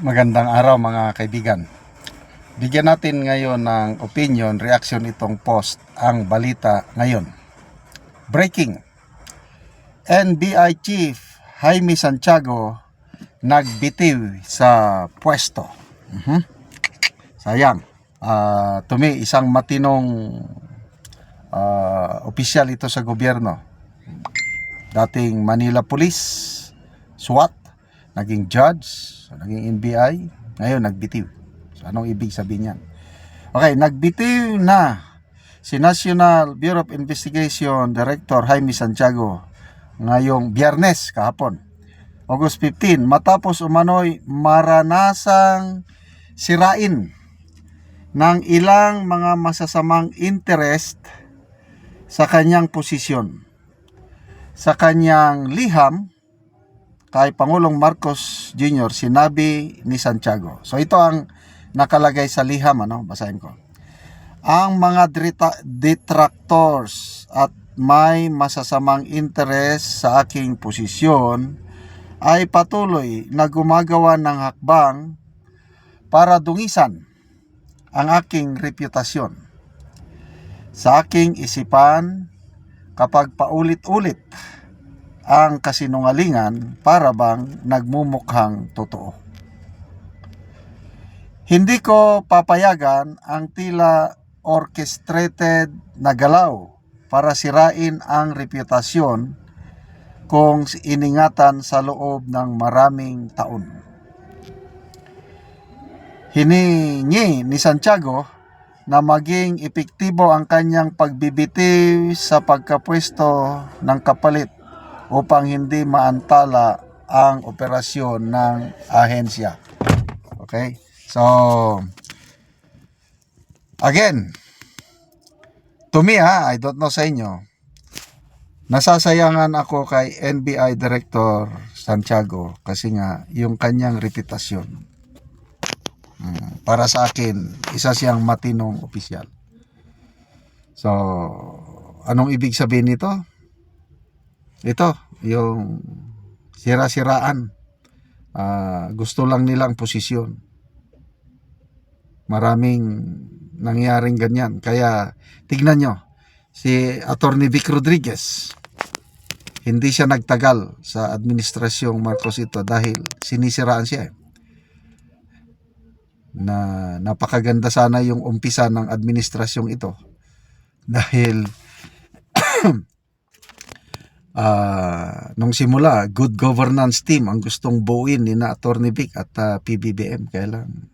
Magandang araw mga kaibigan. Bigyan natin ngayon ng opinion, reaction itong post, ang balita ngayon. Breaking. NBI Chief Jaime Santiago nagbitiw sa pwesto. Mhm. Sayang. Ah, to me, isang matinong ah, opisyal ito sa gobyerno. Dating Manila Police, SWAT, naging judge, naging NBI, ngayon nagbitiw. So anong ibig sabihin yan? Okay, nagbitiw na si National Bureau of Investigation Director Jaime Santiago ngayong biyernes kahapon, August 15, matapos umano'y maranasang sirain ng ilang mga masasamang interest sa kanyang posisyon. Sa kanyang liham, kay Pangulong Marcos Jr. sinabi ni Santiago. So ito ang nakalagay sa liham, ano? Basahin ko. Ang mga detractors at may masasamang interes sa aking posisyon ay patuloy na gumagawa ng hakbang para dungisan ang aking reputasyon. Sa aking isipan, kapag paulit-ulit ang kasinungalingan para bang nagmumukhang totoo. Hindi ko papayagan ang tila orchestrated na galaw para sirain ang reputasyon kung iningatan sa loob ng maraming taon. Hiningi ni Santiago na maging epektibo ang kanyang pagbibitiw sa pagkapwesto ng kapalit upang hindi maantala ang operasyon ng ahensya. Okay? So, again, to me ha, I don't know sa inyo, nasasayangan ako kay NBI Director Santiago kasi nga yung kanyang reputasyon. Mm, para sa akin, isa siyang matinong opisyal. So, anong ibig sabihin nito? Ito, yung sira-siraan. Ah, gusto lang nilang posisyon. Maraming nangyaring ganyan. Kaya, tignan nyo, si Attorney Vic Rodriguez, hindi siya nagtagal sa administrasyong Marcos ito dahil sinisiraan siya. eh. Na napakaganda sana yung umpisa ng administrasyong ito. Dahil ah nung simula, good governance team ang gustong buuin ni Attorney Vic at ah, PBBM. Kaya lang,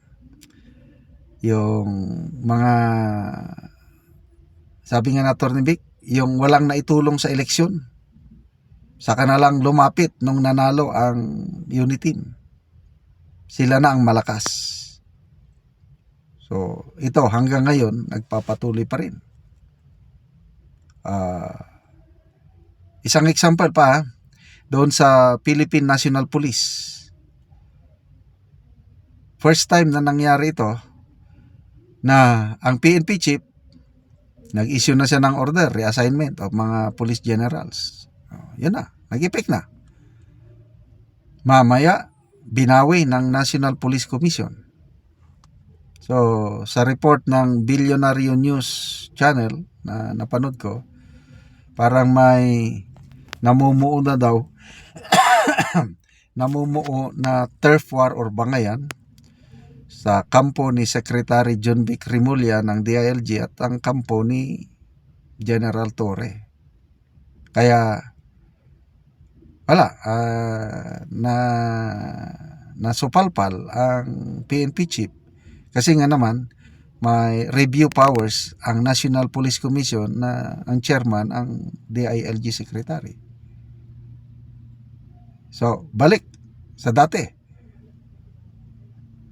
yung mga, sabi nga na Attorney Vic, yung walang naitulong sa eleksyon, saka na lang lumapit nung nanalo ang unit team. Sila na ang malakas. So, ito hanggang ngayon, nagpapatuloy pa rin. Ah, Isang example pa, doon sa Philippine National Police. First time na nangyari ito, na ang PNP chief, nag-issue na siya ng order, reassignment of mga police generals. Oh, yun na, nag-effect na. Mamaya, binawi ng National Police Commission. So, sa report ng Billionaire News Channel na napanood ko, parang may namumuo na daw namumuo na turf war or bangayan sa kampo ni Secretary John Vic Rimulya ng DILG at ang kampo ni General Torre. Kaya wala ah, na nasupalpal ang PNP chief kasi nga naman may review powers ang National Police Commission na ang chairman ang DILG secretary. So, balik sa dati.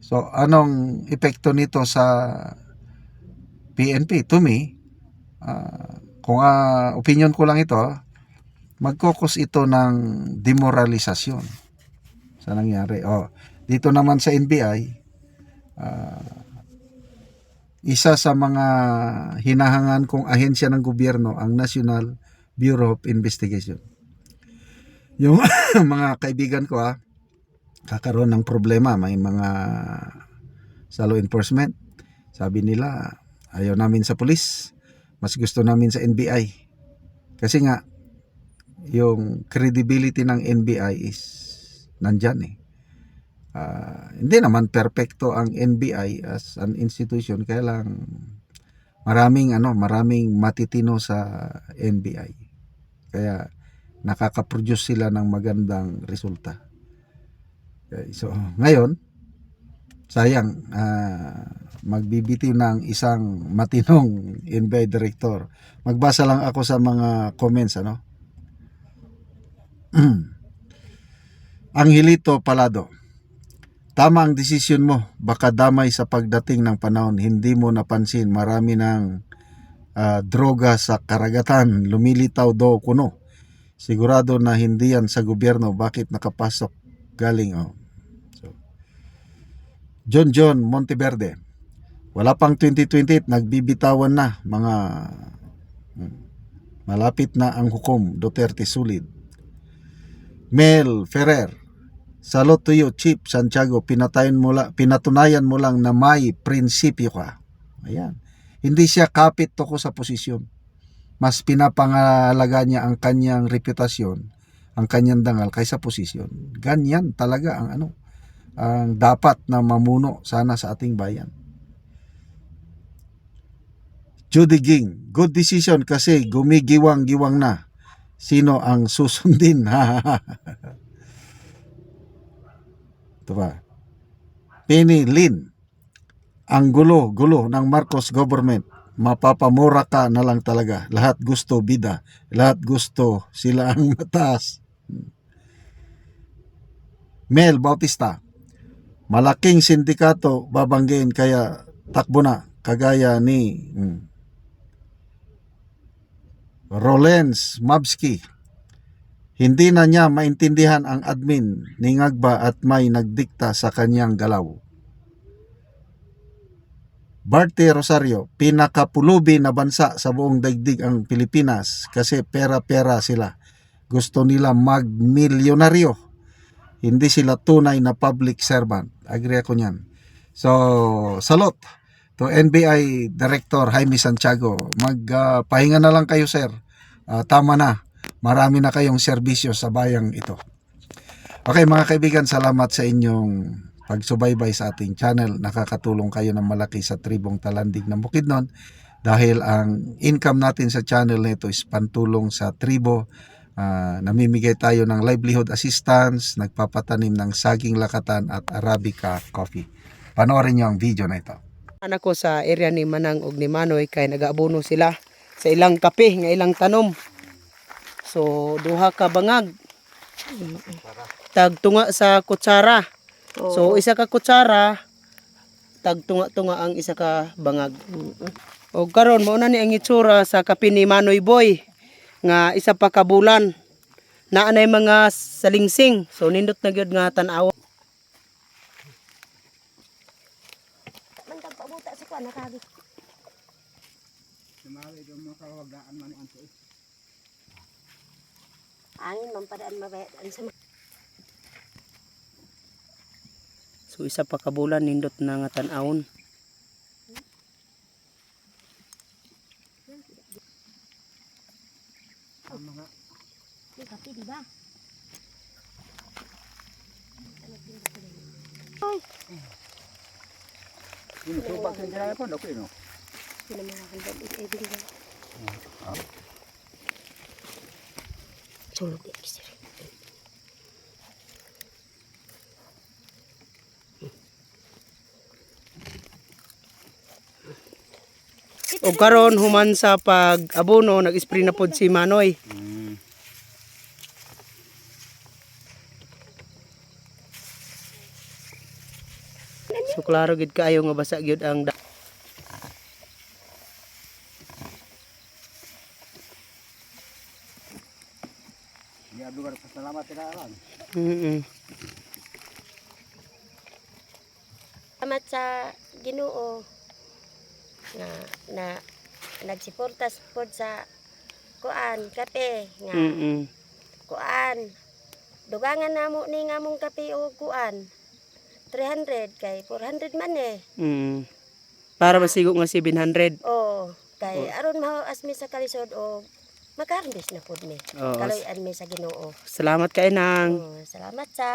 So, anong epekto nito sa PNP? To me, ah, kung ah, opinion ko lang ito, magkokos ito ng demoralisasyon sa nangyari. Oh, dito naman sa NBI, ah, isa sa mga hinahangan kong ahensya ng gobyerno ang National Bureau of Investigation. Yung mga kaibigan ko ha, kakaroon ng problema. May mga sa law enforcement. Sabi nila, ayaw namin sa pulis. Mas gusto namin sa NBI. Kasi nga, yung credibility ng NBI is nandyan eh. Ah, hindi naman perpekto ang NBI as an institution kaya lang maraming ano maraming matitino sa NBI kaya nakaka-produce sila ng magandang resulta Okay, so ngayon sayang ah, magbibitiw ng isang matinong NBI director magbasa lang ako sa mga comments ano Angelito Palado Tama ang desisyon mo. Baka damay sa pagdating ng panahon. Hindi mo napansin. Marami ng ah, droga sa karagatan. Lumilitaw daw kuno. Sigurado na hindi yan sa gobyerno. Bakit nakapasok galing? Oh. So, John John Monteverde. Wala pang 2028. Nagbibitawan na mga hmm, malapit na ang hukom. Duterte Sulid. Mel Ferrer. Salot to you, Chief Santiago. Pinatayan mo lang, pinatunayan mo lang na may prinsipyo ka. Ayan. Hindi siya kapit to ko sa posisyon. Mas pinapangalaga niya ang kanyang reputasyon, ang kanyang dangal kaysa posisyon. Ganyan talaga ang ano, ang dapat na mamuno sana sa ating bayan. Judy Ging, good decision kasi gumigiwang-giwang na. Sino ang susundin? Ito ba? Penny Lin, ang gulo-gulo ng Marcos government, mapapamura ka na lang talaga. Lahat gusto bida, lahat gusto sila ang mataas. Mel Bautista, malaking sindikato babanggiin kaya takbo na kagaya ni hmm, Rolens Mabski. Hindi na niya maintindihan ang admin ni Ngagba at may nagdikta sa kanyang galaw. Barte Rosario, pinakapulubi na bansa sa buong daigdig ang Pilipinas kasi pera-pera sila. Gusto nila magmilyonaryo. Hindi sila tunay na public servant. Agree ako niyan. So, salot to NBI Director Jaime Santiago. Magpahinga na lang kayo, sir. Ah, tama na marami na kayong serbisyo sa bayang ito. Okay mga kaibigan, salamat sa inyong pagsubaybay sa ating channel. Nakakatulong kayo ng malaki sa tribong talandig ng Bukidnon dahil ang income natin sa channel nito is pantulong sa tribo. Ah, namimigay tayo ng livelihood assistance, nagpapatanim ng saging lakatan at Arabica coffee. Panoorin niyo ang video na ito. anak ko sa area ni Manang ug ni Manoy kay nagaabono sila sa ilang kape nga ilang tanom. So duha ka bangag. Tagtunga sa kutsara. So isa ka kutsara tagtunga-tunga ang isa ka bangag. O karon mao na ni ang itsura sa kape ni Manoy Boy nga isa pa ka bulan. Naa nay mga salingsing. So nindot na gyud nga tan-aw. man kag pabuta sa kuan nakagi. Angin man padaan mabayad ang sa So isa pa ka bulan nindot na nga tan-awon. Yung kape, di ba? Sino mga kalbab i-edit ba? Sulog di kisir. O karon human sa pag-abono nag-spray na pod si Manoy. So klaro gid kaayo nga basa gyud ang da- Mm-mm. Salamat sa Ginoo nga na nagsuporta support sa kuan kape nga Mm-mm. kuan dugangan namo ni nga mong kape o kuan. 300 kay 400 man eh. Mm. Para masigo nga 700. Oh, kay aron maho asmi sa kalisod o makarbis na pud mi. Oo. Kaloy mi sa Ginoo. Salamat kay nang. Oh, salamat sa